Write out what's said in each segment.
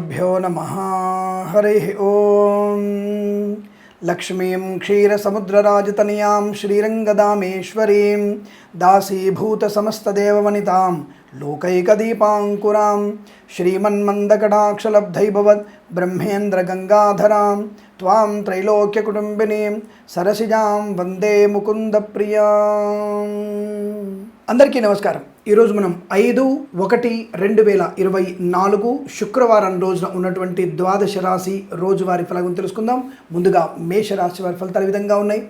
శ్రీగురుభ్యో నమ హరి ఓం లక్ష్మీం క్షీరసముద్రరాజతనయాం శ్రీరంగదామేశ్వరీం దాసీభూతసమస్తదేవవనితాం లోకైకదీపాంకురాం శ్రీమన్మందకటాక్షలబ్ధైభవద్ బ్రహ్మేంద్రగంగాధరాం త్వాం త్రైలోక్యకుటుంబినీం సరసిజాం వందే ముకుందప్రియాం అందరికీ నమస్కారం ఈరోజు మనం ఐదు ఒకటి రెండు వేల ఇరవై నాలుగు శుక్రవారం రోజున ఉన్నటువంటి ద్వాదశ రాశి రోజువారి ఫలం తెలుసుకుందాం. ముందుగా మేషరాశి వారి ఫలితాలు విధంగా ఉన్నాయి.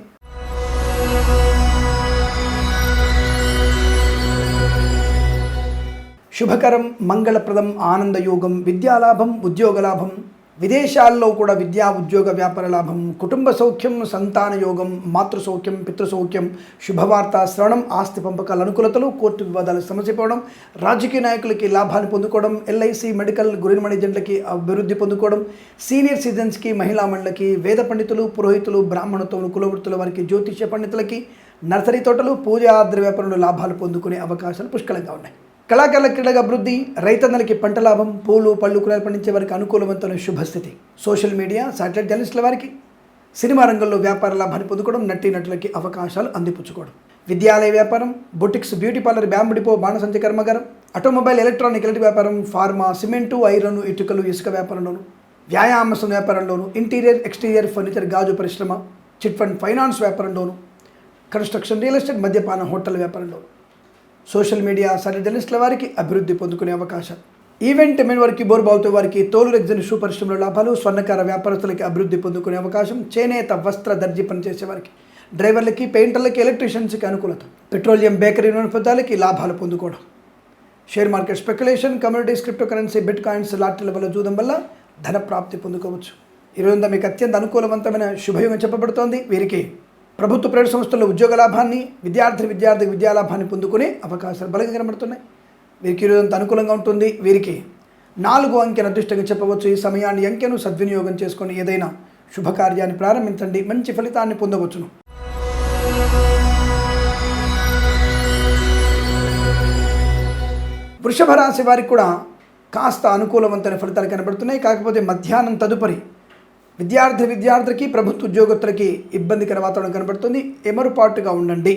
శుభకరం మంగళప్రదం ఆనందయోగం విద్యాలాభం ఉద్యోగలాభం విదేశాల్లో కూడా విద్యా ఉద్యోగ వ్యాపార లాభం కుటుంబ సౌఖ్యం సంతాన యోగం మాతృ సౌఖ్యం పితృసౌఖ్యం శుభవార్త శ్రవణం ఆస్తి పంపకాల అనుకూలతలు కోర్టు వివాదాలు సమసిపోవడం రాజకీయ నాయకులకి లాభాన్ని పొందుకోవడం ఎల్ఐసి మెడికల్ గురిమణి జంటలకి అభివృద్ధి పొందుకోవడం సీనియర్ సిటిజన్స్కి మహిళా మండలికి వేద పండితులు పురోహితులు బ్రాహ్మణత్వం కులవృత్తుల వారికి జ్యోతిష్య పండితులకి నర్సరీ తోటలు పూజా ఆద్ర వ్యాపారంలో లాభాలు పొందుకునే అవకాశాలు పుష్కలంగా ఉన్నాయి. కళాకారుల క్రీడల అభివృద్ధి రైతన్నలకి పంట లాభం పూలు పళ్ళు కూరలు పండించే వారికి అనుకూలవంతమైన శుభస్థితి. సోషల్ మీడియా శాటిలైట్ జర్నలిస్టుల వారికి సినిమా రంగంలో వ్యాపార లాభాన్ని పొందుకోవడం నటి నటులకి అవకాశాలు అందిపుచ్చుకోవడం. విద్యాలయ వ్యాపారం boutiques beauty parlour bamboo depot బాణసంచ కర్మగారం ఆటోమొబైల్ ఎలక్ట్రానిక్ ఎలక్ట్రిక్ వ్యాపారం ఫార్మా సిమెంటు ఐరన్ ఇటుకలు ఇసుక వ్యాపారంలోను వ్యాయామసం వ్యాపారంలోను ఇంటీరియర్ ఎక్స్టీరియర్ ఫర్నిచర్ గాజు పరిశ్రమ చిట్ ఫండ్ ఫైనాన్స్ వ్యాపారంలోను కన్స్ట్రక్షన్ రియల్ ఎస్టేట్ మద్యపాన హోటల్ వ్యాపారంలోను. సోషల్ మీడియా సరి జర్నలిస్టుల వారికి అభివృద్ధి పొందుకునే అవకాశం. ఈవెంట్ మెన్ వారికి బోర్బావుతో వారికి తోలు రెగ్జన్ షూ పరిశ్రమల లాభాలు స్వర్ణకార వ్యాపారస్తులకి అభివృద్ధి పొందుకునే అవకాశం చేనేత వస్త్ర దర్జీ పనిచేసే వారికి డ్రైవర్లకి పెయింటర్లకి ఎలక్ట్రీషియన్స్కి అనుకూలత పెట్రోలియం బేకరీ పదాలకి లాభాలు పొందుకోవడం. Share market speculation communities cryptocurrency bitcoins లాటరీల వల్ల చూడడం వల్ల ధన ప్రాప్తి పొందుకోవచ్చు ఈరోజు మీకు అత్యంత అనుకూలవంతమైన శుభయోగం చెప్పబడుతోంది. వీరికి ప్రభుత్వ ప్రైవేట్ సంస్థల్లో ఉద్యోగ లాభాన్ని విద్యార్థి విద్యార్థి విద్యాలాభాన్ని పొందుకునే అవకాశాలు బలంగా కనబడుతున్నాయి. వీరికి ఈరోజు అనుకూలంగా ఉంటుంది. వీరికి నాలుగు అంకెను అదృష్టంగా చెప్పవచ్చు. ఈ సమయాన్ని అంకెను సద్వినియోగం చేసుకొని ఏదైనా శుభకార్యాన్ని ప్రారంభించండి. మంచి ఫలితాన్ని పొందవచ్చును. వృషభ రాశి వారికి కూడా కాస్త అనుకూలవంతమైన ఫలితాలు కనబడుతున్నాయి. కాకపోతే మధ్యాహ్నం తదుపరి విద్యార్థి విద్యార్థులకి ప్రభుత్వ ఉద్యోగస్తులకి ఇబ్బందికర వాతావరణం కనబడుతుంది. ఎమరుపాటుగా ఉండండి.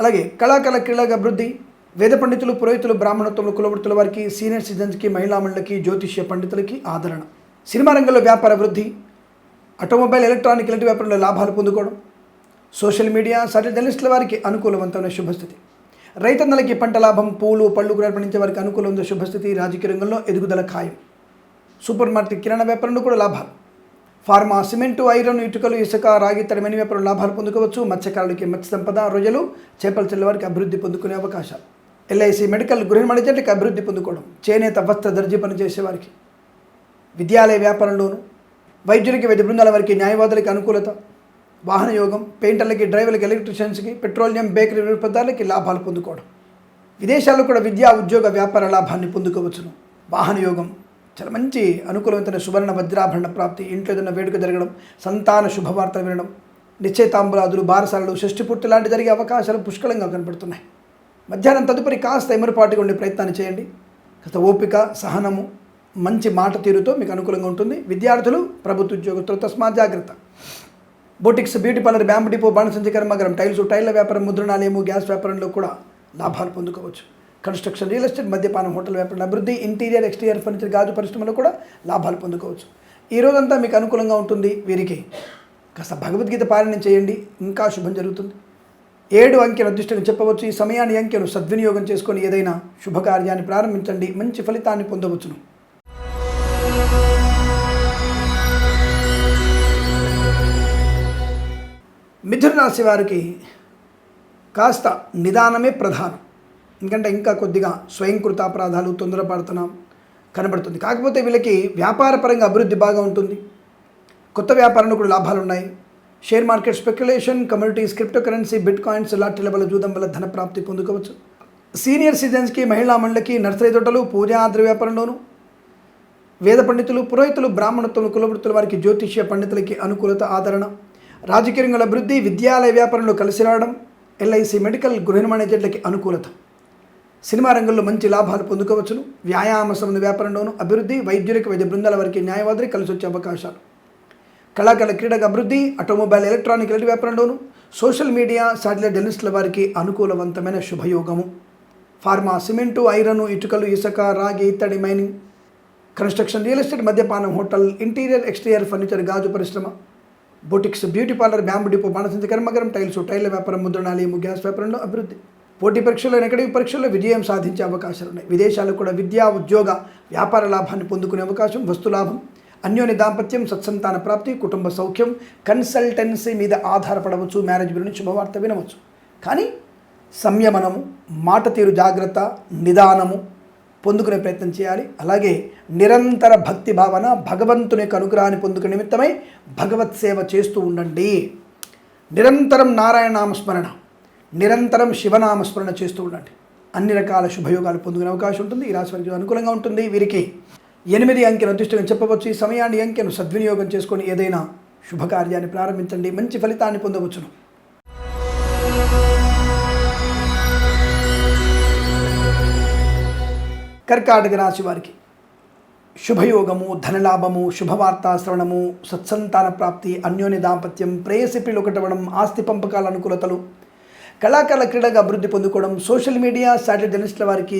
అలాగే కళాకళ క్రీడల అభివృద్ధి వేద పండితులు పురోహితులు బ్రాహ్మణత్వములు కులవృత్తుల వారికి సీనియర్ సిటిజన్స్కి మహిళామణులకి జ్యోతిష్య పండితులకి ఆదరణ. సినిమా రంగంలో వ్యాపార వృద్ధి ఆటోమొబైల్ ఎలక్ట్రానిక్ ఇలాంటి వ్యాపారంలో లాభాలు పొందుకోవడం సోషల్ మీడియా సటి జర్నలిస్టుల వారికి అనుకూలవంతమైన శుభస్థితి. రైతన్నలకి పంట లాభం పూలు పళ్ళు కూడా పండించే వారికి అనుకూలమైన శుభస్థితి రాజకీయ రంగంలో ఎదుగుదల ఖాయం. సూపర్ మార్కెట్ కిరాణా వ్యాపారంలో కూడా లాభాలు. ఫార్మా సిమెంటు ఐరన్ ఇటుకలు ఇసుక రాగి తడిమని వ్యాపారం లాభాలు పొందుకోవచ్చు. మత్స్యకారులకి మత్స్య సంపద రొయ్యలు చేపల చల్లవారికి అభివృద్ధి పొందుకునే అవకాశాలు. ఎల్ఐసి మెడికల్ గృహ మణిజంటకి అభివృద్ధి పొందుకోవడం. చేనేత వస్త్ర దర్జీ పని చేసేవారికి విద్యాలయ వ్యాపారంలోను వైద్యులకి వైద్య బృందాల వారికి న్యాయవాదులకి అనుకూలత. వాహన యోగం పెయింటర్లకి డ్రైవర్లకి ఎలక్ట్రీషియన్స్కి పెట్రోలియం బేకరీ పదార్థాలకి లాభాలు పొందుకోవడం. విదేశాల్లో కూడా విద్యా ఉద్యోగ వ్యాపార లాభాన్ని పొందుకోవచ్చును. వాహన యోగం చాలా మంచి అనుకూలమైన సువర్ణ వజ్రాభరణ ప్రాప్తి ఇంట్లో ఏదైనా వేడుక జరగడం సంతాన శుభవార్త వినడం నిశ్చయితాంబులాదులు బారసాలలు షష్టిపూర్తి లాంటి జరిగే అవకాశాలు పుష్కలంగా కనపడుతున్నాయి. మధ్యాహ్నం తదుపరి కాస్త ఎమరుపాటుగా ఉండే ప్రయత్నాన్ని చేయండి. కాస్త ఓపిక సహనము మంచి మాట తీరుతో మీకు అనుకూలంగా ఉంటుంది. విద్యార్థులు ప్రభుత్వ ఉద్యోగస్తులు తస్మాత్ జాగ్రత్త. Boutiques beauty parlour bamboo depot బాణసంచి కర్మగరం టైల్స్ టైల్ల వ్యాపారం ముద్రణాలయము గ్యాస్ వ్యాపారంలో కూడా లాభాలు పొందుకోవచ్చు. కన్స్ట్రక్షన్ రియల్ ఎస్టేట్ మద్యపానం హోటల్ వ్యాపారం అభివృద్ధి ఇంటీరియర్ ఎక్స్టీరియర్ ఫర్నిచర్ గాజు పరిశ్రమలో కూడా లాభాలు పొందుకోవచ్చు. ఈ రోజంతా మీకు అనుకూలంగా ఉంటుంది వీరికి. కాస్త భగవద్గీత పాలన చేయండి ఇంకా శుభం జరుగుతుంది. ఏడు అంకెను అదృష్టంగా చెప్పవచ్చు. ఈ సమయాన్ని అంకెను సద్వినియోగం చేసుకొని ఏదైనా శుభకార్యాన్ని ప్రారంభించండి మంచి ఫలితాన్ని పొందవచ్చును. మిథున రాశి వారికి కాస్త నిదానమే ప్రధానం. ఎందుకంటే ఇంకా కొద్దిగా స్వయంకృత అపరాధాలు తొందరపడుతున్నాం కనబడుతుంది. కాకపోతే వీళ్ళకి వ్యాపారపరంగా అభివృద్ధి బాగా ఉంటుంది. కొత్త వ్యాపారంలో కూడా లాభాలు ఉన్నాయి share market speculation communities cryptocurrency bitcoins లాటరీల వల్ల జూదం వల్ల ధన ప్రాప్తి పొందుకోవచ్చు. సీనియర్ సిటిజన్స్కి మహిళా మండలికి నర్సరీ తోటలు పూజా ఆద్ర వ్యాపారంలోనూ వేద పండితులు పురోహితులు బ్రాహ్మణత్వం కులవృత్తుల వారికి జ్యోతిష్య పండితులకి అనుకూలత ఆదరణ రాజకీయ రంగుల అభివృద్ధి విద్యాలయ వ్యాపారంలో కలిసి రావడం ఎల్ఐసి మెడికల్ గృహ మేనేజర్లకి అనుకూలత. సినిమా రంగంలో మంచి లాభాలు పొందుకోవచ్చును. వ్యాయామ సంబంధ వ్యాపారంలోను అభివృద్ధి వైద్యులకు వైద్య బృందాల వారికి న్యాయవాదులు కలిసి వచ్చే అవకాశాలు. కళాకళ క్రీడకు అభివృద్ధి ఆటోమొబైల్ ఎలక్ట్రానిక్ ఇలాంటి వ్యాపారంలోను సోషల్ మీడియా శాటిలైట్ జర్నలిస్టుల వారికి అనుకూలవంతమైన శుభయోగము. ఫార్మా సిమెంటు ఐరన్ ఇటుకలు ఇసుక రాగి ఇత్తడి మైనింగ్ కన్స్ట్రక్షన్ రియల్ ఎస్టేట్ మద్యపానం హోటల్ ఇంటీరియర్ ఎక్స్టీరియర్ ఫర్నిచర్ గాజు పరిశ్రమ boutiques beauty parlour bamboo depot బాణసింది కర్మగరం టైల్స్ టైల్ వ్యాపారం ముద్రణాలయము గ్యాస్ వ్యాపారంలో అభివృద్ధి. పోటీ పరీక్షల్లో అకాడమిక్ పరీక్షల్లో విజయం సాధించే అవకాశాలు ఉన్నాయి. విదేశాలకు కూడా విద్యా ఉద్యోగ వ్యాపార లాభాన్ని పొందుకునే అవకాశం వస్తు లాభం అన్యోన్య దాంపత్యం సత్సంతాన ప్రాప్తి కుటుంబ సౌఖ్యం కన్సల్టెన్సీ మీద ఆధారపడవచ్చు మ్యారేజ్ గురించి శుభవార్త వినవచ్చు. కానీ సంయమనము మాట తీరు జాగ్రత్త నిదానము పొందుకునే ప్రయత్నం చేయాలి. అలాగే నిరంతర భక్తి భావన భగవంతుని యొక్క అనుగ్రహాన్ని పొందుకునే నిమిత్తమై భగవత్ సేవ చేస్తూ ఉండండి. నిరంతరం నారాయణనామస్మరణ నిరంతరం శివనామస్మరణ చేస్తూ ఉండండి. అన్ని రకాల శుభయోగాలు పొందుకునే అవకాశం ఉంటుంది. ఈ రాశి వారికి అనుకూలంగా ఉంటుంది. వీరికి ఎనిమిది అంకెను అదృష్టం చెప్పవచ్చు. ఈ సమయాన్ని అంకెను సద్వినియోగం చేసుకొని ఏదైనా శుభకార్యాన్ని ప్రారంభించండి. మంచి ఫలితాన్ని పొందవచ్చును. కర్కాటక రాశి వారికి శుభయోగము ధనలాభము శుభవార్తా శ్రవణము సత్సంతాన ప్రాప్తి అన్యోన్య దాంపత్యం ప్రేయసి ఒకటవడం ఆస్తి పంపకాల అనుకూలతలు కళాకారుల క్రీడగా అభివృద్ధి పొందుకోవడం సోషల్ మీడియా శాటిలైట్ జర్నలిస్టుల వారికి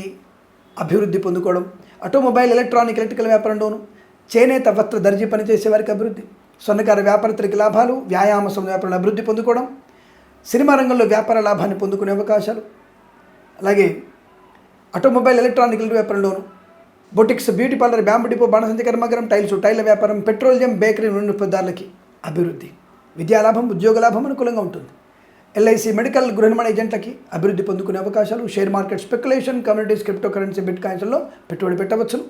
అభివృద్ధి పొందుకోవడం ఆటోమొబైల్ ఎలక్ట్రానిక్ ఎలక్ట్రికల్ వ్యాపారంలోను చేనేత వస్త్ర దర్జీ పనిచేసే వారికి అభివృద్ధి స్వర్ణకార వ్యాపారత్రికి లాభాలు వ్యాయామ సంబంధ వ్యాపారంలో అభివృద్ధి పొందుకోవడం సినిమా రంగంలో వ్యాపార లాభాన్ని పొందుకునే అవకాశాలు. అలాగే automobile electronic వ్యాపారంలోను boutiques beauty parlour bamboo depot బాణసంచ కర్మగరం టైల్స్ టైల్ వ్యాపారం పెట్రోలియం బేకరీ నూనె పదార్థాలకి అభివృద్ధి. విద్యాలాభం ఉద్యోగ లాభం అనుకూలంగా ఉంటుంది. ఎల్ఐసి మెడికల్ గృహనిర్మాణ ఏజెంట్లకి అభివృద్ధి పొందుకునే అవకాశాలు share market speculation communities cryptocurrency bit కాయిన్స్లో పెట్టుబడి పెట్టవచ్చును.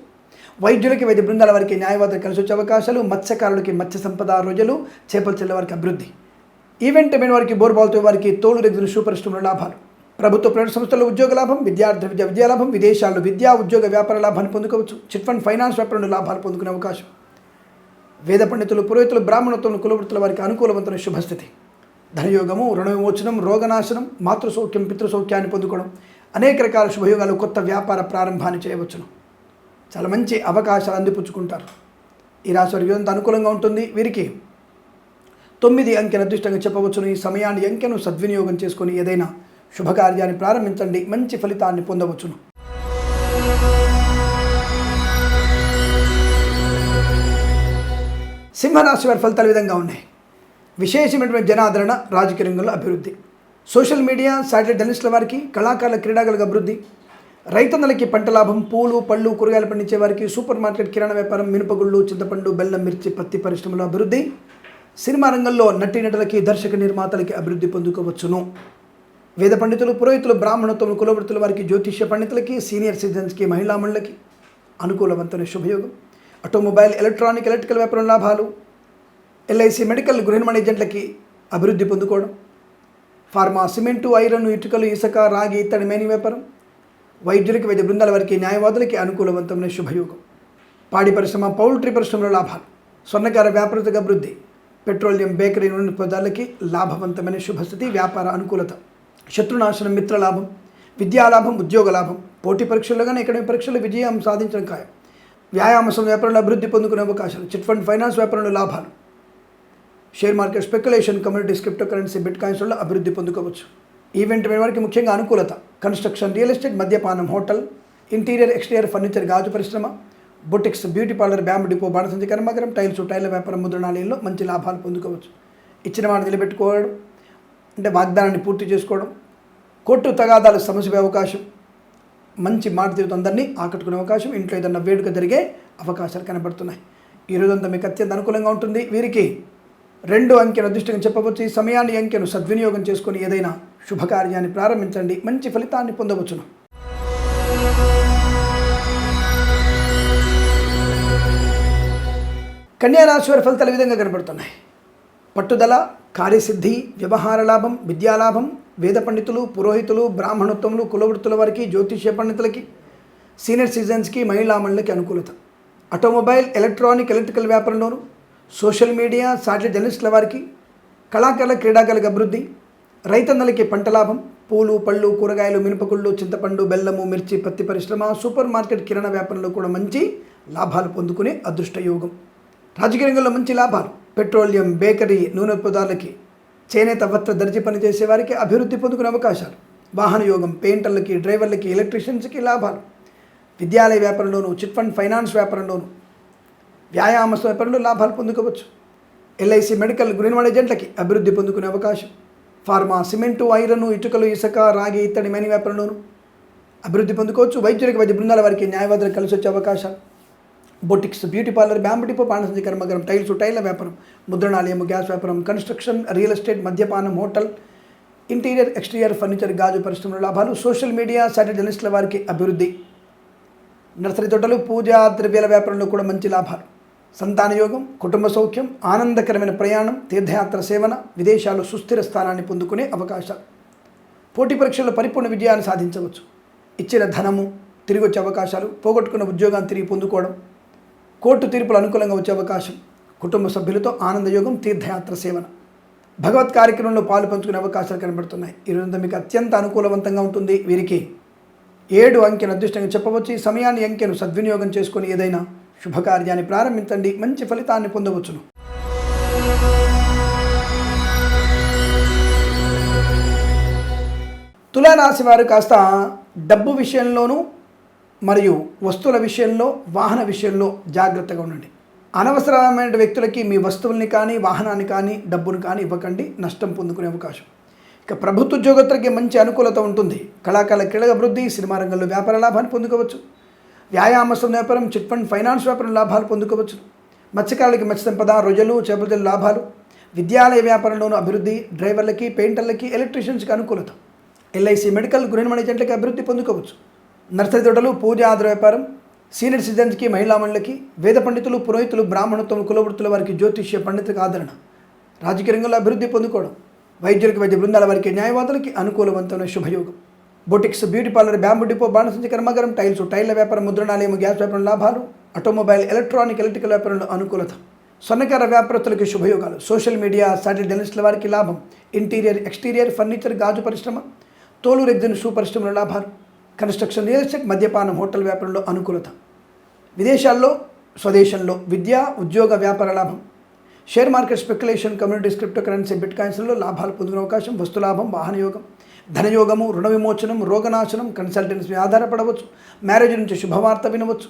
వైద్యులకి వైద్య బృందాల వారికి న్యాయవాదులు కలిసి వచ్చే అవకాశాలు మత్స్యకారులకి మత్స్య సంపద రోజులు చేపలు చెల్లె వారికి అభివృద్ధి. ఈవెంట్ మెయిన్ వారికి బోర్బాల్తో వారికి తోలు రెగ్గులు సూపర్ లాభాలు. ప్రభుత్వ ప్రైవేట్ సంస్థల్లో ఉద్యోగ లాభం విద్యార్థి విద్య విద్యా లాభం విదేశాల్లో విద్యా ఉద్యోగ వ్యాపార లాభాన్ని పొందుకోవచ్చు. చిట్ ఫండ్ ఫైనాన్స్ వ్యాపారంలో లాభాలు పొందుకునే అవకాశం. వేద పండితులు పురోహితులు బ్రాహ్మణత్వం కులవృత్తుల వారికి అనుకూలవంతమైన శుభస్థితి. ధనయోగము రుణ విమోచనం రోగనాశనం మాతృసౌఖ్యం పితృసౌఖ్యాన్ని పొందుకోవడం అనేక రకాల శుభయోగాలు కొత్త వ్యాపార ప్రారంభాన్ని చేయవచ్చును. చాలా మంచి అవకాశాలు అందిపుచ్చుకుంటారు. ఈ రాశి వారికి అనుకూలంగా ఉంటుంది. వీరికి తొమ్మిది అంకెను అదృష్టంగా చెప్పవచ్చును. ఈ సమయాన్ని అంకెను సద్వినియోగం చేసుకొని ఏదైనా శుభకార్యాన్ని ప్రారంభించండి. మంచి ఫలితాన్ని పొందవచ్చును. సింహరాశి వారి ఫలితాలు విధంగా ఉన్నాయి. విశేషమైనటువంటి జనాదరణ రాజకీయ రంగంలో అభివృద్ధి. సోషల్ మీడియా శాటిలైట్ జర్నలిస్టుల వారికి కళాకారుల క్రీడాకారులకు అభివృద్ధి. రైతన్నలకి పంట లాభం పూలు పళ్ళు కూరగాయలు పండించే వారికి సూపర్ మార్కెట్ కిరాణా వ్యాపారం మినపగుళ్ళు చింతపండు బెల్లం మిర్చి పత్తి పరిశ్రమలో అభివృద్ధి. సినిమా రంగంలో నటీనటులకి దర్శక నిర్మాతలకి అభివృద్ధి పొందుకోవచ్చును. వేద పండితులు పురోహితులు బ్రాహ్మణత్వం కులవృత్తుల వారికి జ్యోతిష్య పండితులకి సీనియర్ సిటిజన్స్కి మహిళామణులకి అనుకూలవంతమైన శుభయోగం. ఆటోమొబైల్ ఎలక్ట్రానిక్ ఎలక్ట్రికల్ వ్యాపారం లాభాలు. ఎల్ఐసి మెడికల్ గృహ నిర్మాణ ఏజెంట్లకి అభివృద్ధి పొందుకోవడం ఫార్మా సిమెంటు ఐరన్ ఇటుకలు ఇసుక రాగి ఇత్తడి మేని వ్యాపారం వైద్యులకి వైద్య బృందాల వారికి న్యాయవాదులకి అనుకూలవంతమైన శుభయోగం. పాడి పరిశ్రమ పౌల్ట్రీ పరిశ్రమలో లాభాలు. స్వర్ణకార వ్యాపారతగా అభివృద్ధి. పెట్రోలియం బేకరీ నూనె పదార్థాలకి లాభవంతమైన శుభస్థితి వ్యాపార అనుకూలత. శత్రునాశనం మిత్రలాభం విద్యాలాభం ఉద్యోగ లాభం. పోటీ పరీక్షల్లో కానీ ఎక్కడైనా పరీక్షల్లో విజయం సాధించడం ఖాయం. వ్యాయామ వ్యాపారంలో అభివృద్ధి పొందుకునే అవకాశాలు. చిట్ ఫండ్ ఫైనాన్స్ వ్యాపారంలో లాభాలు. Share market speculation communities cryptocurrency bit కాయిన్స్లో అభివృద్ధి పొందుకోవచ్చు. ఈవెంట్ వారికి ముఖ్యంగా అనుకూలత. కన్స్ట్రక్షన్ రియల్ ఎస్టేట్ మద్యపానం హోటల్ ఇంటీరియర్ ఎక్స్టీరియర్ ఫర్నిచర్ గాజు పరిశ్రమ boutiques beauty parlour bamboo depot బాణసంచి కర్మాగారం టైల్స్ టైల్ వ్యాపారం ముద్రణాలయంలో మంచి లాభాలు పొందుకోవచ్చు. ఇచ్చిన మాట నిలబెట్టుకోవడం అంటే వాగ్దానాన్ని పూర్తి చేసుకోవడం కోర్టు తగాదాలు సమస్య అవకాశం మంచి మాట తీరుతో అందరినీ ఆకట్టుకునే అవకాశం ఇంట్లో ఏదన్నా వేడుక జరిగే అవకాశాలు కనబడుతున్నాయి. ఈ మీకు అత్యంత అనుకూలంగా ఉంటుంది. వీరికి రెండు అంకెను అదృష్టంగా చెప్పవచ్చు. ఈ సమయాన్ని అంకెను సద్వినియోగం చేసుకుని ఏదైనా శుభకార్యాన్ని ప్రారంభించండి. మంచి ఫలితాన్ని పొందవచ్చును. కన్యారాశి వారి ఫలితాలు విధంగా కనబడుతున్నాయి. పట్టుదల కార్యసిద్ధి వ్యవహార లాభం విద్యాలాభం వేద పండితులు పురోహితులు బ్రాహ్మణోత్తములు కులవృత్తుల వారికి జ్యోతిష్య పండితులకి సీనియర్ సిటిజన్స్కి మహిళామణులకి అనుకూలత. ఆటోమొబైల్ ఎలక్ట్రానిక్ ఎలక్ట్రికల్ వ్యాపారంలోనూ సోషల్ మీడియా సాటిలైట్ జర్నలిస్టుల వారికి కళాకారుల క్రీడాకారులకు అభివృద్ధి రైతన్నలకి పంట లాభం పూలు పళ్ళు కూరగాయలు మినపకుళ్ళు చింతపండు బెల్లము మిర్చి పత్తి పరిశ్రమ సూపర్ మార్కెట్ కిరాణా వ్యాపారంలో కూడా మంచి లాభాలు పొందుకునే అదృష్ట యోగం. రాజకీయ రంగంలో మంచి లాభాలు. పెట్రోలియం బేకరీ నూనె పదార్థాలకి చేనేత వస్త్ర దర్జీ పనిచేసే వారికి అభివృద్ధి పొందుకునే అవకాశాలు. వాహన యోగం పెయింటర్లకి డ్రైవర్లకి ఎలక్ట్రీషియన్స్కి లాభాలు. విద్యాలయ వ్యాపారంలోను చిట్ ఫండ్ ఫైనాన్స్ వ్యాపారంలోను వ్యాయామ వ్యాపారంలో లాభాలు పొందుకోవచ్చు. ఎల్ఐసి మెడికల్ గ్రీన్వాడ్ ఏజెంట్లకి అభివృద్ధి పొందుకునే అవకాశం. ఫార్మా సిమెంటు ఐరన్ ఇటుకలు ఇసుక రాగి ఇత్తడి మెని వ్యాపారంలోను అభివృద్ధి పొందుకోవచ్చు. వైద్యులకు వైద్య బృందాల వారికి న్యాయవాదులు కలిసి వచ్చే అవకాశాలు. Boutiques beauty parlour bamboo depot పానసంజి కర్మగరం టైల్స్ టైల్ల వ్యాపారం ముద్రణాలయం గ్యాస్ వ్యాపారం కన్స్ట్రక్షన్ రియల్ ఎస్టేట్ మద్యపానం హోటల్ ఇంటీరియర్ ఎక్స్టీరియర్ ఫర్నిచర్ గాజు పరిశ్రమల లాభాలు సోషల్ మీడియా సాటిలైట్ జర్నలిస్టుల వారికి అభివృద్ధి. నర్సరీ తోటలు పూజా ద్రవ్యాల వ్యాపారంలో కూడా మంచి లాభాలు. సంతానయోగం కుటుంబ సౌఖ్యం ఆనందకరమైన ప్రయాణం తీర్థయాత్ర సేవన విదేశాలు సుస్థిర స్థానాన్ని పొందుకునే అవకాశాలు పోటీ పరీక్షల్లో పరిపూర్ణ విజయాన్ని సాధించవచ్చు. ఇచ్చిన ధనము తిరిగి వచ్చే అవకాశాలు పోగొట్టుకున్న ఉద్యోగాన్ని తిరిగి పొందుకోవడం. కోర్టు తీర్పులు అనుకూలంగా వచ్చే అవకాశం. కుటుంబ సభ్యులతో ఆనందయోగం తీర్థయాత్ర సేవన. భగవత్ కార్యక్రమంలో పాలు పంచుకునే అవకాశాలు కనబడుతున్నాయి. ఈ ఈరోజు మీకు అత్యంత అనుకూలవంతంగా ఉంటుంది వీరికి. ఏడు అంకెను అదృష్టంగా చెప్పవచ్చు. ఈ సమయాన్ని అంకెను సద్వినియోగం చేసుకొని ఏదైనా శుభకార్యాన్ని ప్రారంభించండి మంచి ఫలితాన్ని పొందవచ్చును. తులారాశి వారు కాస్త డబ్బు విషయంలోనూ మరియు వస్తువుల విషయంలో వాహన విషయంలో జాగ్రత్తగా ఉండండి. అనవసరమైన వ్యక్తులకి మీ వస్తువుల్ని కానీ వాహనాన్ని కానీ డబ్బును కానీ ఇవ్వకండి నష్టం పొందుకునే అవకాశం. ఇక ప్రభుత్వ ఉద్యోగస్తులకి మంచి అనుకూలత ఉంటుంది. కళాకాల క్రీడల అభివృద్ధి సినిమా రంగంలో వ్యాపార లాభాన్ని పొందుకోవచ్చు. వ్యాయామసం వ్యాపారం చిట్ ఫండ్ ఫైనాన్స్ వ్యాపారం లాభాలు పొందుకోవచ్చు. మత్స్యకారులకి మత్స్య సంపద రొయ్యలు చేపల లాభాలు. విద్యాలయ వ్యాపారంలోనూ అభివృద్ధి డ్రైవర్లకి పెయింటర్లకి ఎలక్ట్రీషియన్స్కి అనుకూలత. ఎల్ఐసి మెడికల్ గృహ మేనేజెంట్లకి అభివృద్ధి పొందుకోవచ్చు. నర్సరీ తోటలు పూజ ఆధార వ్యాపారం. సీనియర్ సిటిజన్స్కి మహిళామణులకి వేద పండితులు పురోహితులు బ్రాహ్మణత్వం కులవృత్తుల వారికి జ్యోతిష్య పండితులకు ఆదరణ. రాజకీయ రంగంలో అభివృద్ధి పొందుకోవడం. వైద్యులకు వైద్య బృందాల వారికి న్యాయవాదులకి అనుకూలవంతమైన శుభయోగం. Boutiques beauty parlour bamboo depot బాణసంచి కర్మాగారం టైల్స్ టైల్ల వ్యాపారం ముద్రణాలయం గ్యాస్ వ్యాపారం లాభాలు ఆటోమొబైల్ ఎలక్ట్రానిక్ ఎలక్ట్రికల్ వ్యాపారంలో అనుకూలత. స్వర్ణకార వ్యాపారస్తులకి శుభయోగాలు. సోషల్ మీడియా సాటిలైట్ జర్నలిస్టుల వారికి లాభం. ఇంటీరియర్ ఎక్స్టీరియర్ ఫర్నిచర్ గాజు పరిశ్రమ. తోలు రెగ్జిన్ షూ పరిశ్రమల లాభాలు. కన్స్ట్రక్షన్ రియల్ ఎస్టేట్ మద్యపానం హోటల్ వ్యాపారంలో అనుకూలత. విదేశాల్లో స్వదేశంలో విద్య ఉద్యోగ వ్యాపార లాభం. Share market speculation communities cryptocurrency bit కాయిన్స్లో లాభాలు పొందిన అవకాశం వస్తు లాభం వాహన యోగం. ధనయోగము రుణ విమోచనం రోగనాశనం కన్సల్టెన్సీ ఆధారపడవచ్చు. మ్యారేజ్ నుంచి శుభవార్త వినవచ్చు.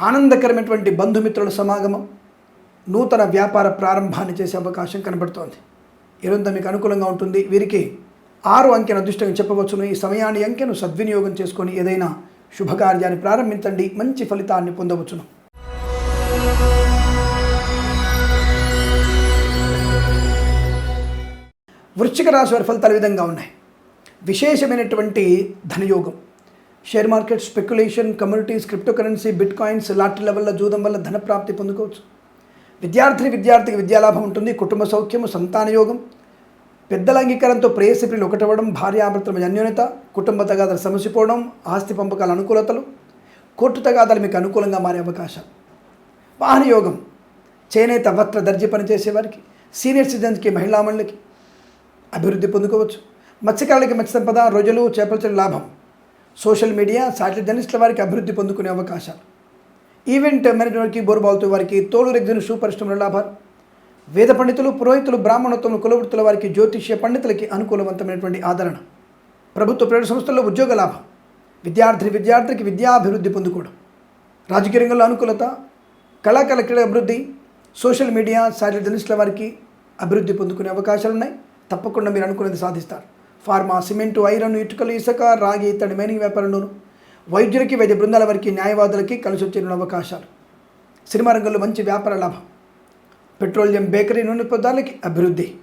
ఆనందకరమైనటువంటి బంధుమిత్రుల సమాగమం నూతన వ్యాపార ప్రారంభాన్ని చేసే అవకాశం కనబడుతోంది. ఈరోజు మీకు అనుకూలంగా ఉంటుంది. వీరికి ఆరు అంకెను అదృష్టంగా చెప్పవచ్చును. ఈ సమయాన్ని అంకెను సద్వినియోగం చేసుకొని ఏదైనా శుభకార్యాన్ని ప్రారంభించండి. మంచి ఫలితాన్ని పొందవచ్చును. వృశ్చిక రాశి వారి ఫలితాలు విధంగా ఉన్నాయి. విశేషమైనటువంటి ధనయోగం. Share market speculation communities cryptocurrency bitcoins లాటరీల లెవెల్లో జూదం వల్ల ధన ప్రాప్తి పొందుకోవచ్చు. విద్యార్థిని విద్యార్థికి విద్యాలాభం ఉంటుంది. కుటుంబ సౌఖ్యము సంతాన యోగం. పెద్దల అంగీకారంతో ప్రేయసిప్రిలు ఒకటవ్వడం భార్యాభర్తల అన్యోన్యత. కుటుంబ తగాదాలు సమసిపోవడం ఆస్తి పంపకాల అనుకూలతలు. కోర్టు తగాదాలు మీకు అనుకూలంగా మారే అవకాశం వాహన యోగం. చేనేత వస్త్ర దర్జీ పనిచేసేవారికి సీనియర్ సిటిజన్స్కి మహిళా అభివృద్ధి పొందుకోవచ్చు. మత్స్యకారులకి మత్స్య సంపద రోజులు చేపల లాభం. సోషల్ మీడియా శాటిలైట్ జర్నలిస్టుల వారికి అభివృద్ధి పొందుకునే అవకాశాలు. ఈవెంట్ మేనేజ్మెంట్కి బోర్బాల్తో వారికి తోలు రెగ్జిన్ షూ పరిశ్రమల లాభాలు. వేద పండితులు పురోహితులు బ్రాహ్మణత్వం కులవృత్తుల వారికి జ్యోతిష్య పండితులకి అనుకూలవంతమైనటువంటి ఆదరణ. ప్రభుత్వ ప్రైవేట్ సంస్థల్లో ఉద్యోగ లాభం. విద్యార్థి విద్యార్థికి విద్యాభివృద్ధి పొందుకోవడం. రాజకీయ రంగంలో అనుకూలత. కళాకళ క్రీడ అభివృద్ధి. సోషల్ మీడియా శాటిలైట్ జర్నలిస్టుల వారికి అభివృద్ధి పొందుకునే అవకాశాలు ఉన్నాయి తప్పకుండా మీరు అనుకునేది సాధిస్తారు. ఫార్మా సిమెంటు ఐరన్ ఇటుకలు ఇసుక రాగి ఇతడి మైనింగ్ వ్యాపారంలోను వైద్యులకి వైద్య బృందాల వారికి న్యాయవాదులకి కలిసి వచ్చే అవకాశాలు. సినిమా రంగంలో మంచి వ్యాపార లాభం. పెట్రోలియం బేకరీ నూనె పదార్థాలకి అభివృద్ధి.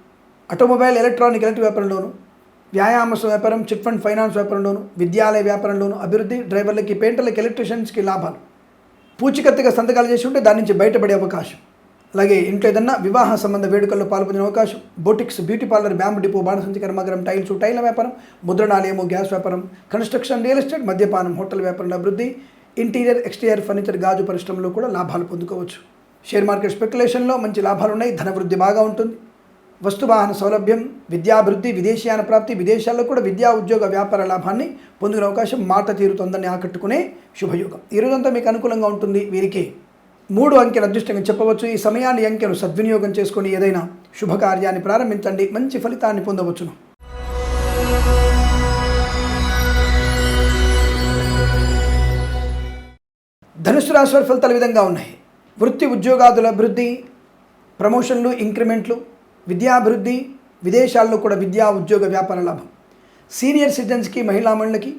ఆటోమొబైల్ ఎలక్ట్రానిక్ ఎలక్ట్రిక్ వ్యాపారంలోను? వ్యాయామ వ్యాపారం చిట్ ఫండ్ ఫైనాన్స్ వ్యాపారంలోను విద్యాలయ వ్యాపారంలోను అభివృద్ధి డ్రైవర్లకి పెయింటర్లకి ఎలక్ట్రీషియన్స్కి లాభాలు. పూచికత్తుగా సంతకాలు చేసి ఉంటే దాని నుంచి బయటపడే అవకాశం. అలాగే ఇంట్లో ఏదన్నా వివాహ సంబంధ వేడుకల్లో పాల్పొందిన అవకాశం boutiques beauty parlour bamboo depot బాణసంచి కర్మాగారం టైల్స్ టైల వ్యాపారం ముద్రణాలయము గ్యాస్ వ్యాపారం కన్స్ట్రక్షన్ రియల్ ఎస్టేట్ మద్యపానం హోటల్ వ్యాపారంలో అభివృద్ధి ఇంటీరియర్ ఎక్స్టీరియర్ ఫర్నిచర్ గాజు పరిశ్రమలో కూడా లాభాలు పొందుకోవచ్చు. షేర్ మార్కెట్ స్పెక్యులేషన్లో మంచి లాభాలు ఉన్నాయి ధనవృద్ధి బాగా ఉంటుంది. వస్తువాహన సౌలభ్యం విద్యాభివృద్ధి విదేశీయాన ప్రాప్తి విదేశాల్లో కూడా విద్యా ఉద్యోగ వ్యాపార లాభాన్ని పొందుకునే అవకాశం మాట తీరుతోందని ఆకట్టుకునే శుభయోగం. ఈ మీకు అనుకూలంగా ఉంటుంది వీరికి. మూడు అంకెల అదృష్టంగా చెప్పవచ్చు. ఈ సమయాన్ని అంకెను సద్వినియోగం చేసుకొని ఏదైనా శుభకార్యాన్ని ప్రారంభించండి. మంచి ఫలితాన్ని పొందవచ్చును. ధనుసు రాశి వారి ఫలితాలు విధంగా ఉన్నాయి. వృత్తి ఉద్యోగాదుల అభివృద్ధి ప్రమోషన్లు ఇంక్రిమెంట్లు విద్యాభివృద్ధి విదేశాల్లో కూడా విద్యా ఉద్యోగ వ్యాపార లాభం. సీనియర్ సిటిజన్స్కి మహిళా మండలికి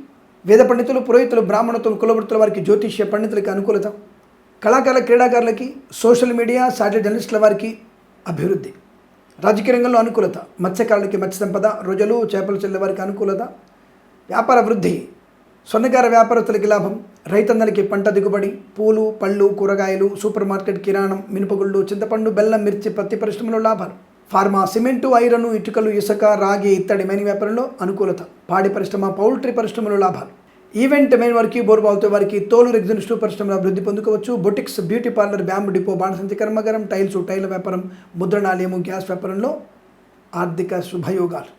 వేద పండితులు పురోహితులు బ్రాహ్మణతులు కులవృత్తుల వారికి జ్యోతిష్య పండితులకి అనుకూలత. కళాకారుల క్రీడాకారులకి సోషల్ మీడియా సాటిలైట్ జర్నలిస్టుల వారికి అభివృద్ధి. రాజకీయ రంగంలో అనుకూలత. మత్స్యకారులకి మత్స్య సంపద రోజులు చేపలు చెల్లె వారికి అనుకూలత. వ్యాపార వృద్ధి. స్వర్ణకార వ్యాపారస్తులకి లాభం. రైతన్నలకి పంట దిగుబడి. పూలు పళ్ళు కూరగాయలు సూపర్ మార్కెట్ కిరాణం మినపగుళ్ళు చింతపండు బెల్లం మిర్చి పత్తి పరిశ్రమలో లాభాలు. ఫార్మా సిమెంటు ఐరను ఇటుకలు ఇసుక రాగి ఇత్తడి మైన వ్యాపారంలో అనుకూలత. పాడి పరిశ్రమ పౌల్ట్రీ పరిశ్రమలో లాభాలు. ఈవెంట్ మెయిన్ వారికి బోర్బాల్తో వారికి తోలు రెగ్జినిస్టు పరిశ్రమలు అభివృద్ధి పొందుకోవచ్చు. Boutiques beauty parlour bamboo depot బాణసంతి కర్మగరం టైల్స్ టైల్ వ్యాపారం ముద్రణాలయము గ్యాస్ వ్యాపారంలో ఆర్థిక శుభయోగాలు.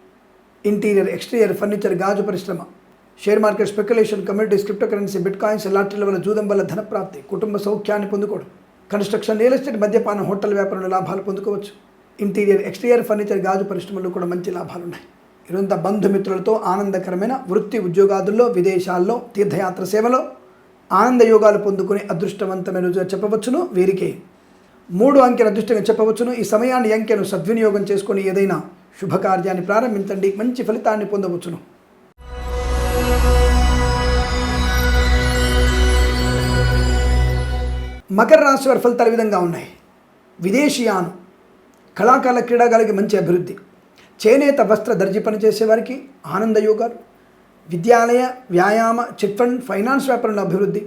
ఇంటీరియర్ ఎక్స్టీరియర్ ఫర్నిచర్ గాజు పరిశ్రమ. Share market speculation communities cryptocurrency bitcoins లాటరీల వల్ల జూదం వల్ల ధన ప్రాప్తి కుటుంబ సౌఖ్యాన్ని పొందుకోవడం. కన్స్ట్రక్షన్ రియల్ ఎస్టేట్ మద్యపానం హోటల్ వ్యాపారంలో లాభాలు పొందుకోవచ్చు. ఇంటీరియర్ ఎక్స్టీరియర్ ఫర్నిచర్ గాజు పరిశ్రమలో కూడా మంచి లాభాలు ఇరుంత బంధుమిత్రులతో ఆనందకరమైన వృత్తి ఉద్యోగాదుల్లో విదేశాల్లో తీర్థయాత్ర సేవలో ఆనంద యోగాలు పొందుకునే అదృష్టవంతమైన రోజుగా చెప్పవచ్చును వీరికి. మూడు అంకెల అదృష్టంగా చెప్పవచ్చును. ఈ సమయాన్ని అంకెను సద్వినియోగం చేసుకొని ఏదైనా శుభకార్యాన్ని ప్రారంభించండి. మంచి ఫలితాన్ని పొందవచ్చును. మకర రాశి వారి ఫలితాలు విధంగా ఉన్నాయి. విదేశీయాను కళాకారుల క్రీడాకారులకి మంచి అభివృద్ధి. చేనేత వస్త్ర దర్జీ పనిచేసేవారికి ఆనందయోగాలు ఆనంద విద్యాలయ వ్యాయామ చిట్ ఫండ్ ఫైనాన్స్ వ్యాపారంలో అభివృద్ధి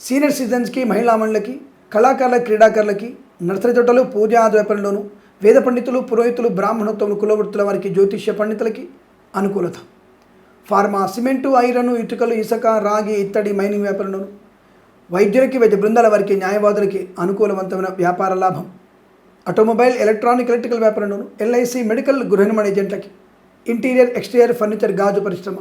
సీనియర్ సిటిజన్స్కి మహిళా మండలకి కళాకారుల క్రీడాకారులకి నర్సరీ తోటలు పూజాది వ్యాపారంలోనూ వేద పండితులు పురోహితులు బ్రాహ్మణోత్తములు కులవృత్తుల వారికి జ్యోతిష్య పండితులకి అనుకూలత. ఫార్మా సిమెంటు ఐరను ఇటుకలు ఇసుక రాగి ఇత్తడి మైనింగ్ వ్యాపారంలోను వైద్యులకి వైద్య బృందాల వారికి న్యాయవాదులకి అనుకూలవంతమైన వ్యాపార లాభం. ఆటోమొబైల్ ఎలక్ట్రానిక్ ఎలక్ట్రికల్ వ్యాపారంలోను ఎల్ఐసి మెడికల్ గృహ నిర్మాణ ఏజెంట్లకి ఇంటీరియర్ ఎక్స్టీరియర్ ఫర్నిచర్ గాజు పరిశ్రమ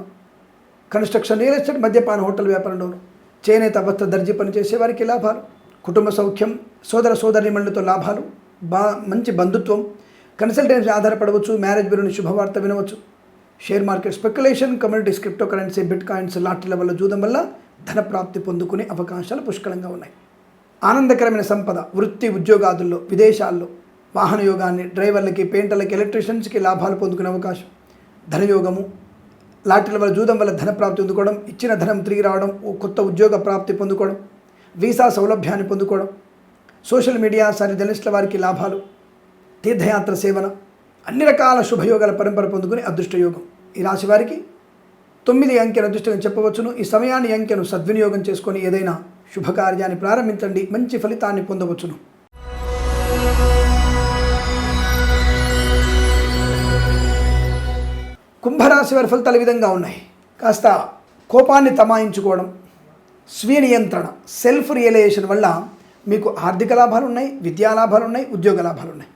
కన్స్ట్రక్షన్ రియల్ ఎస్టేట్ మద్యపాన హోటల్ వ్యాపారంలోను చేనేత వస్త్ర దర్జీ పనిచేసే వారికి లాభాలు. కుటుంబ సౌఖ్యం సోదర సోదరిమణులతో లాభాలు. బా మంచి బంధుత్వం. కన్సల్టెన్సీ ఆధారపడవచ్చు మ్యారేజ్ బిల్లుని శుభవార్త వినవచ్చు. Share market speculation communities cryptocurrency bitcoins లాటరీల వల్ల జూదం వల్ల ధన ప్రాప్తి పొందుకునే అవకాశాలు పుష్కలంగా ఉన్నాయి. ఆనందకరమైన సంపద వృత్తి ఉద్యోగాదుల్లో విదేశాల్లో వాహన యోగాన్ని డ్రైవర్లకి పెయింటర్లకి ఎలక్ట్రీషియన్స్కి లాభాలు పొందుకునే అవకాశం. ధనయోగము లాటరీల వల్ల జూదం వల్ల ధన ప్రాప్తి పొందుకోవడం ఇచ్చిన ధనం తిరిగి రావడం ఓ కొత్త ఉద్యోగ ప్రాప్తి పొందుకోవడం వీసా సౌలభ్యాన్ని పొందుకోవడం సోషల్ మీడియా సరి జర్నలిస్టుల వారికి లాభాలు తీర్థయాత్ర సేవన అన్ని రకాల శుభయోగాల పరంపర పొందుకుని అదృష్టయోగం ఈ రాశి వారికి తొమ్మిది అంకెల అదృష్టం చెప్పవచ్చును. ఈ సమయాన్ని అంకెను సద్వినియోగం చేసుకొని ఏదైనా శుభకార్యాన్ని ప్రారంభించండి. మంచి ఫలితాన్ని పొందవచ్చును. కుంభరాశి వారి ఫలితాలు విధంగా ఉన్నాయి. కాస్త కోపాన్ని తమాయించుకోవడం స్వీయ నియంత్రణ సెల్ఫ్ రియలైజేషన్ వల్ల మీకు ఆర్థిక లాభాలు ఉన్నాయి విద్యా లాభాలు ఉన్నాయి ఉద్యోగ లాభాలు ఉన్నాయి.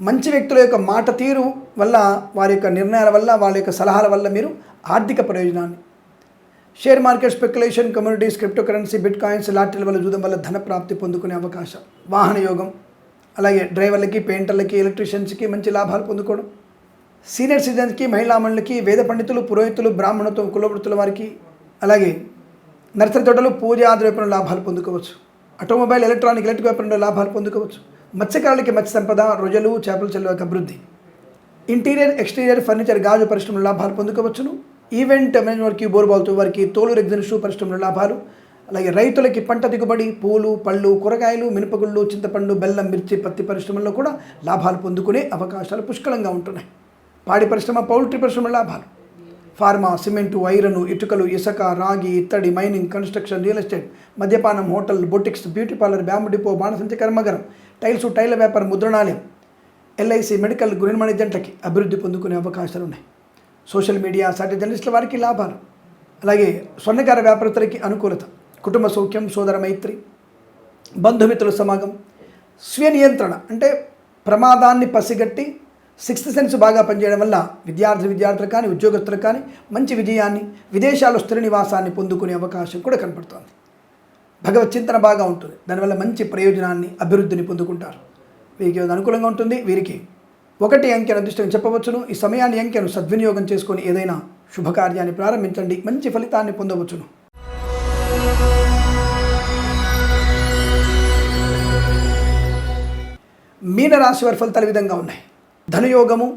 మంచి వ్యక్తుల యొక్క మాట తీరు వల్ల వారి యొక్క నిర్ణయాల వల్ల వాళ్ళ యొక్క సలహాల వల్ల మీరు ఆర్థిక ప్రయోజనాన్ని share market speculation communities cryptocurrency bitcoins లాటరీల వల్ల చూడడం వల్ల ధన ప్రాప్తి పొందుకునే అవకాశం. వాహన యోగం అలాగే డ్రైవర్లకి పెయింటర్లకి ఎలక్ట్రీషియన్స్కి మంచి లాభాలు పొందుకోవడం. సీనియర్ సిటిజన్స్కి మహిళా వేద పండితులు పురోహితులు బ్రాహ్మణత్వం కులవృత్తుల వారికి అలాగే నర్సరీ తోటలు పూజ ఆది వ్యాపారంలో లాభాలు పొందుకోవచ్చు. ఆటోమొబైల్ ఎలక్ట్రానిక్ ఎలక్ట్రిక్ వ్యాపారంలో లాభాలు పొందుకోవచ్చు. మత్స్యకారులకి మత్స్య సంపద రొయ్యలు చేపల చెల్లు అభివృద్ధి ఇంటీరియర్ ఎక్స్టీరియర్ ఫర్నిచర్ గాజు పరిశ్రమల లాభాలు పొందుకోవచ్చును. ఈవెంట్ మేనేజ్మెంట్కి బోరుబాల్తో వారికి తోలు రెగ్జిన్ షూ లాభాలు. అలాగే రైతులకి పంట దిగుబడి పూలు పళ్ళు కూరగాయలు మినపగుళ్ళు చింతపండు బెల్లం మిర్చి పత్తి పరిశ్రమల్లో కూడా లాభాలు పొందుకునే అవకాశాలు పుష్కలంగా ఉంటున్నాయి. పాడి పరిశ్రమ పౌల్ట్రీ పరిశ్రమ లాభాలు. ఫార్మా సిమెంటు ఐరను ఇటుకలు ఇసుక రాగి ఇత్తడి మైనింగ్ కన్స్ట్రక్షన్ రియల్ ఎస్టేట్ మద్యపానం hotel boutiques beauty parlour bamboo depot బాణసంచి కర్మగరం టైల్స్ టైల వ్యాపారం ముద్రణాలయం ఎల్ఐసి మెడికల్ గృహ మేనేజెంట్లకి అభివృద్ధి పొందుకునే అవకాశాలు ఉన్నాయి సోషల్ మీడియా సాటి జర్నలిస్టుల వారికి లాభాలు. అలాగే స్వర్ణకార వ్యాపారస్తులకి అనుకూలత. కుటుంబ సౌఖ్యం సోదర మైత్రి బంధుమిత్రుల సమాగం స్వీయ నియంత్రణ అంటే ప్రమాదాన్ని పసిగట్టి సిక్స్త్ సెన్స్ బాగా పనిచేయడం వల్ల విద్యార్థి విద్యార్థులు కానీ ఉద్యోగస్తులు కానీ మంచి విజయాన్ని విదేశాల్లో స్థిర నివాసాన్ని పొందుకునే అవకాశం కూడా కనపడుతోంది. భగవత్ చింతన బాగా ఉంటుంది. దానివల్ల మంచి ప్రయోజనాన్ని అభివృద్ధిని పొందుకుంటారు. వీరికి అనుకూలంగా ఉంటుంది. వీరికి ఒకటి అంకెను అదృష్టం చెప్పవచ్చును. ఈ సమయాన్ని అంకెను సద్వినియోగం చేసుకొని ఏదైనా శుభకార్యాన్ని ప్రారంభించండి. మంచి ఫలితాన్ని పొందవచ్చును. మీనరాశి వారి ఫలితాలు విధంగా ఉన్నాయి. ధనయోగము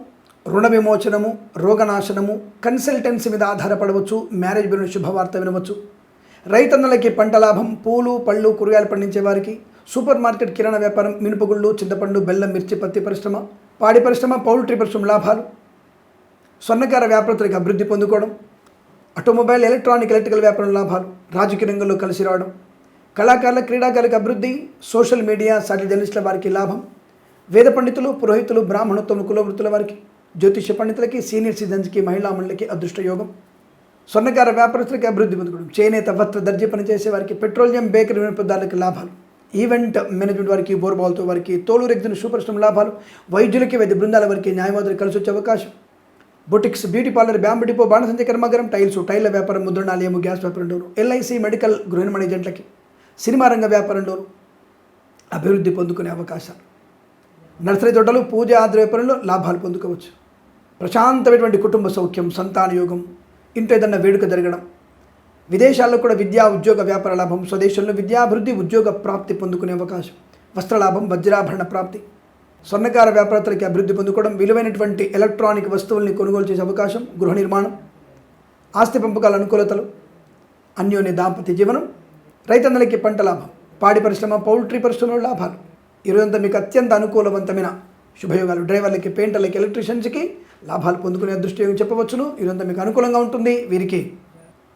రుణ విమోచనము రోగనాశనము కన్సల్టెన్సీ మీద ఆధారపడవచ్చు. మ్యారేజ్ బిల్లు శుభవార్త వినవచ్చు. రైతన్నలకి పంట లాభం పూలు పళ్ళు కూరగాయలు పండించే వారికి సూపర్ మార్కెట్ కిరాణా వ్యాపారం మినుపగుళ్ళు చింతపండు బెల్లం మిర్చి పత్తి పరిశ్రమ పాడి పరిశ్రమ పౌల్ట్రీ పరిశ్రమ లాభాలు స్వర్ణకార వ్యాపారతులకు అభివృద్ధి పొందుకోవడం ఆటోమొబైల్ ఎలక్ట్రానిక్ ఎలక్ట్రికల్ వ్యాపారం లాభాలు రాజకీయ రంగంలో కలిసి రావడం కళాకారుల క్రీడాకారులకు అభివృద్ధి సోషల్ మీడియా సాటి జర్నలిస్టుల వారికి లాభం వేద పండితులు పురోహితులు బ్రాహ్మణోత్తమ కులవృత్తుల వారికి జ్యోతిష పండితులకి సీనియర్ సిటిజన్స్కి మహిళా మండలికి అదృష్టయోగం స్వర్ణకార వ్యాపారస్తులకి అభివృద్ధి పొందుకోవడం చేనేత వస్త్ర దర్జీ పనిచేసే వారికి పెట్రోలియం బేకరీ వినియోగదారులకు లాభాలు. ఈవెంట్ మేనేజ్మెంట్ వారికి బోర్బాల్తో వారికి తోలు రెగ్జిన్ సూపర్ స్టమ్ లాభాలు వైద్యులకి వైద్య బృందాల వారికి న్యాయవాదులు కలిసి వచ్చే అవకాశం. Boutiques beauty parlour bamboo depot బాణసంచ కర్మాగారం టైల్స్ టైల్ల వ్యాపారం ముద్రణాలయము గ్యాస్ వ్యాపారంలోను ఎల్ఐసి మెడికల్ గృహ నిర్మాణ ఏజెంట్లకి సినిమా రంగ వ్యాపారంలోను అభివృద్ధి పొందుకునే అవకాశాలు. నర్సరీ తోటలు పూజ ఆద్ర వ్యాపారంలో లాభాలు పొందుకోవచ్చు. ప్రశాంతమైనటువంటి కుటుంబ సౌఖ్యం సంతాన యోగం ఇంట్లో ఏదన్నా వేడుక జరగడం విదేశాల్లో కూడా విద్యా ఉద్యోగ వ్యాపార లాభం స్వదేశంలో విద్యాభివృద్ధి ఉద్యోగ ప్రాప్తి పొందుకునే అవకాశం వస్త్రలాభం వజ్రాభరణ ప్రాప్తి. స్వర్ణకార వ్యాపారస్తులకి అభివృద్ధి పొందుకోవడం విలువైనటువంటి ఎలక్ట్రానిక్ వస్తువుల్ని కొనుగోలు చేసే అవకాశం గృహ నిర్మాణం ఆస్తి పంపకాల అనుకూలతలు అన్యోన్య దాంపత్య జీవనం రైతన్నలకి పంట లాభం పాడి పరిశ్రమ పౌల్ట్రీ పరిశ్రమలో లాభాలు. ఈరోజంతా మీకు అత్యంత అనుకూలవంతమైన శుభయోగాలు. డ్రైవర్లకి పెయింటర్లకి ఎలక్ట్రీషియన్స్కి లాభాలు పొందుకునే అదృష్టం చెప్పవచ్చును? ఈరోజంతా మీకు అనుకూలంగా ఉంటుంది. వీరికి